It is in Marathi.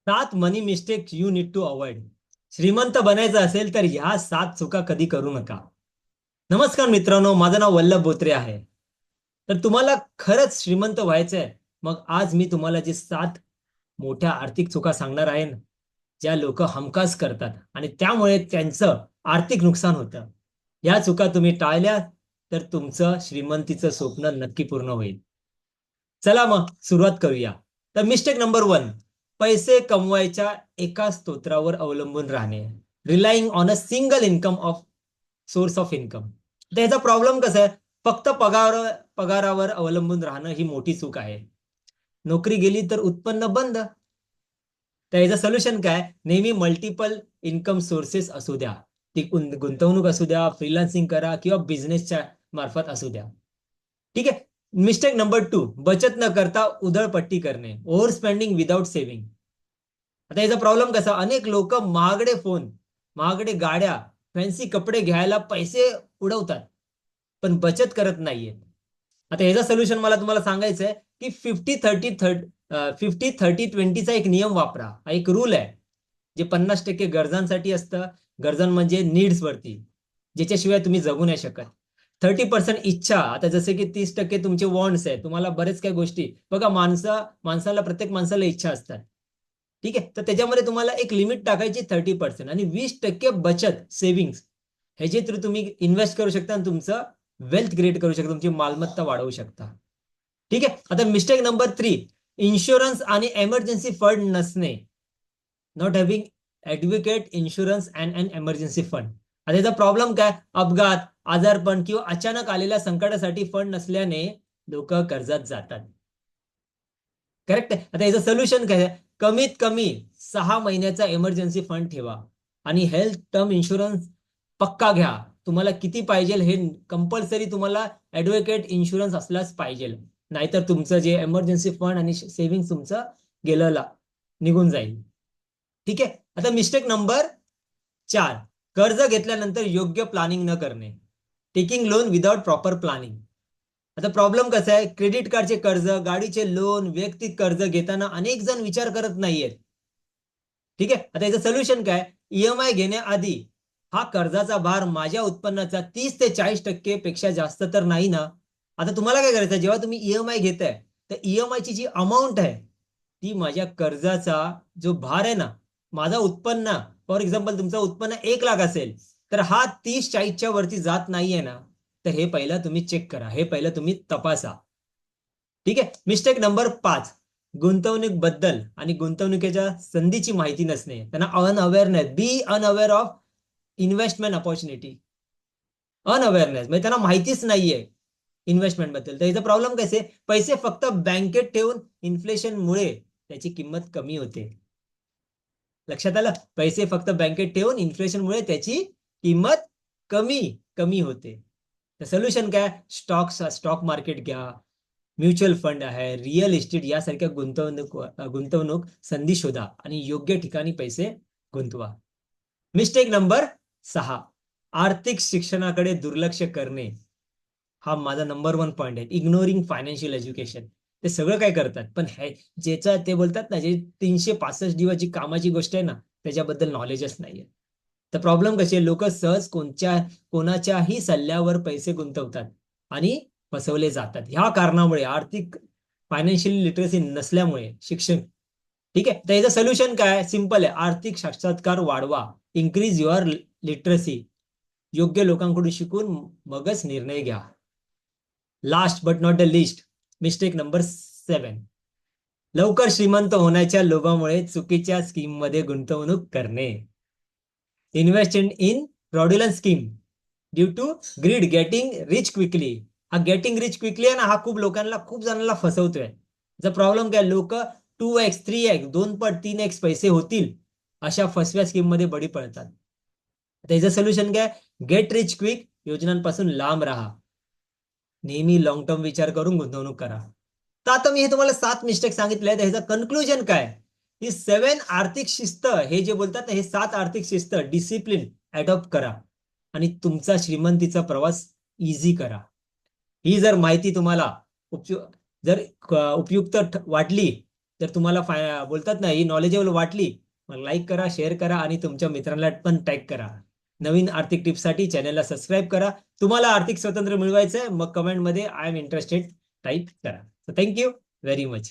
सात money mistake you need to avoid श्रीमंत बनायचं असेल तर ह्या सात चुका कधी करू नका. नमस्कार मित्रांनो माझं नाव वल्लभ बोत्रे आहे. तर तुम्हाला खरंच श्रीमंत व्हायचंय. मग आज मी तुम्हाला जे सात मोठ्या आर्थिक चुका सांगणार आहे ना ज्या लोक हमखास करतात आणि त्यामुळे त्यांचं आर्थिक नुकसान होतं. या चुका तुम्ही टाळल्या तर तुमचं श्रीमंतीचं स्वप्न नक्की पूर्ण होईल. चला मग सुरुवात करूया. तर मिस्टेक नंबर वन पैसे कमवायच्या एका स्तोत्रावर अवलंबून राहणे relying on a single income of source of income तर ह्याचा प्रॉब्लेम कसा आहे? फक्त पगार पगारावर अवलंबून राहणं ही मोठी चूक आहे. नोकरी गेली तर उत्पन्न बंद. तर याचं सोल्युशन काय? नेहमी मल्टिपल इन्कम सोर्सेस असू द्या. ती गुंतवणूक असू द्या फ्रीलान्सिंग करा किंवा बिझनेसच्या मार्फत असू द्या. ठीक आहे? मिस्टेक नंबर टू बचत न करता उधळपट्टी करणे. ओव्हर स्पेंडिंग विदाउट सेव्हिंग आता याचा प्रॉब्लेम कसा? अनेक लोक महागडे फोन महागडे गाड्या फॅन्सी कपडे घ्यायला पैसे उडवतात पण बचत करत नाहीये आता याचा सोल्युशन मला तुम्हाला सांगायचं आहे की fifty thirty thirty fifty thirty ट्वेंटीचा एक नियम वापरा. हा एक रूल आहे जे पन्नास टक्के गरजांसाठी असतं. गरजां म्हणजे नीड्स वरती ज्याच्याशिवाय तुम्ही जगू नाही शकत. थर्टी पर्सेंट इच्छा. आता जसे की तीस टक्के तुमचे वॉन्ट्स आहे तुम्हाला बरेच काही गोष्टी. बघा माणसं माणसाला प्रत्येक माणसाला इच्छा असतात. ठीक आहे? तर त्याच्यामध्ये तुम्हाला एक लिमिट टाकायची थर्टी पर्सेंट आणि वीस टक्के बचत सेव्हिंग्स ह्याचे थ्रू तुम्ही इन्व्हेस्ट करू शकता आणि तुमचं वेल्थ क्रिएट करू शकता. तुमची मालमत्ता वाढवू शकता. ठीक आहे? आता मिस्टेक नंबर थ्री इन्शुरन्स आणि एमर्जन्सी फंड नसणे. Not having adequate insurance and and emergency fund आता याचा प्रॉब्लेम काय? अपघात आजारपण किंवा अचानक आलेल्या संकटासाठी फंड नसल्याने लोक कर्जात जातात. करेक्ट आता याचं सोल्युशन काय? आहे? कमीत कमी सहा महिन्याचा एमर्जन्सी फंड ठेवा आणि हेल्थ टर्म इन्शुरन्स पक्का घ्या. तुम्हाला किती पाहिजे हे कंपल्सरी तुम्हाला ऍडव्होकेट इन्शुरन्स असलाच पाहिजे. नाहीतर तुमचं जे एमर्जन्सी फंड आणि सेव्हिंग तुमचं गेलं निघून जाईल. ठीक आहे? आता मिस्टेक नंबर चार. कर्ज घेतल्यानंतर योग्य प्लॅनिंग न करणे. Taking loan without proper planning आता प्रॉब्लेम कसा आहे? क्रेडिट कार्डचे कर्ज गाडीचे लोन वैयक्तिक कर्ज घेताना अनेक जण विचार करत नाहीयेत. ठीक आहे? आता याचं सोल्युशन काय? ईएमआय घेण्याआधी हा कर्जाचा भार माझ्या उत्पन्नाचा तीस ते चाळीस टक्के पेक्षा जास्त तर नाही ना? आता तुम्हाला काय करायचं? जेव्हा तुम्ही ईएमआय घेताय तर ईएमआय ची जी अमाऊंट आहे ती माझ्या कर्जाचा जो भार आहे ना माझा उत्पन्न फॉर एक्झाम्पल तुमचं उत्पन्न एक लाख असेल तर हा तीस चाळीसच्या वरती जात नाहीये ना तर हे पहिलं तुम्ही चेक करा हे पहिलं तुम्ही तपासा. ठीक आहे? मिस्टेक नंबर पाच. गुंतवणूकबद्दल आणि गुंतवणुकीच्या संधीची माहिती नसणे. त्यांना unawareness be unaware of investment opportunity unawareness म्हणजे त्यांना माहितीच नाहीये इन्व्हेस्टमेंटबद्दल. तर याचा प्रॉब्लेम कसे पैसे फक्त बँकेत ठेवून इन्फ्लेशनमुळे त्याची किंमत कमी होते. लक्षात आलं? पैसे फक्त बँकेत ठेवून इन्फ्लेशनमुळे त्याची किंमत कमी कमी होते. तर सोल्युशन काय? स्टॉक स्टॉक मार्केट घ्या. म्युच्युअल फंड आहे. रिअल इस्टेट यासारख्या गुंतवणूक गुंतवणूक संधी शोधा आणि योग्य ठिकाणी पैसे गुंतवा. मिस्टेक नंबर सहा. आर्थिक शिक्षणाकडे दुर्लक्ष करणे. हा माझा नंबर वन पॉइंट आहे. इग्नोरिंग फायनान्शियल एज्युकेशन ते सगळं काय करतात. पण हे ज्याचं ते बोलतात ना जे तीनशे पासष्ट दिवस जी कामाची गोष्ट आहे ना त्याच्याबद्दल नॉलेजच नाहीये. तर प्रॉब्लेम कसे लोक सहज कोणत्या कोणाच्याही सल्ल्यावर पैसे गुंतवतात आणि फसवले जातात. ह्या कारणामुळे आर्थिक फायनान्शियल लिटरसी नसल्यामुळे शिक्षण. ठीक आहे? तर याचं सोल्युशन काय? सिंपल आहे. आर्थिक साक्षात्कार वाढवा. इन्क्रीज युअर लिटरसी योग्य लोकांकडून शिकून मगच निर्णय घ्या. Last but not the least mistake number seven लवकर श्रीमंत होण्याच्या लोभामुळे चुकीच्या स्कीममध्ये गुंतवणूक करणे. Invest in fraudulent scheme due to greed getting rich quickly हा गेटिंग रिच क्विकली आहे ना हा खूप लोकांना खूप जणांना फसवतोय. जर प्रॉब्लेम काय लोक टू एक्स थ्री एक्स दोन पट तीन एक्स पैसे होतील अशा फसव्या स्कीममध्ये बळी पडतात. त्याचं सोल्युशन काय? गेट रिच क्विक योजनांपासून लांब राहा. नेहमी लॉंग टर्म विचार करून गुंतवणूक करा. तर आता मी हे तुम्हाला सात मिस्टेक सांगितले तर ह्याचं कन्क्लुजन काय? ही सेवन आर्थिक शिस्त हे जे बोलतात ना हे सात आर्थिक शिस्त डिसिप्लिन अडॉप्ट करा. आणि तुमचा श्रीमंतीचा प्रवास इझी करा. ही जर माहिती तुम्हाला उपयु जर उपयुक्त वाटली तर तुम्हाला फाय बोलतात ना ही नॉलेजेबल वाटली मग लाईक करा शेअर करा आणि तुमच्या मित्रांना पण टॅग करा. नवीन आर्थिक टिप्ससाठी चॅनलला सबस्क्राईब करा. तुम्हाला आर्थिक स्वातंत्र्य मिळवायचं आहे मग कमेंटमध्ये आय एम इंटरेस्टेड टाईप करा. Thank you very much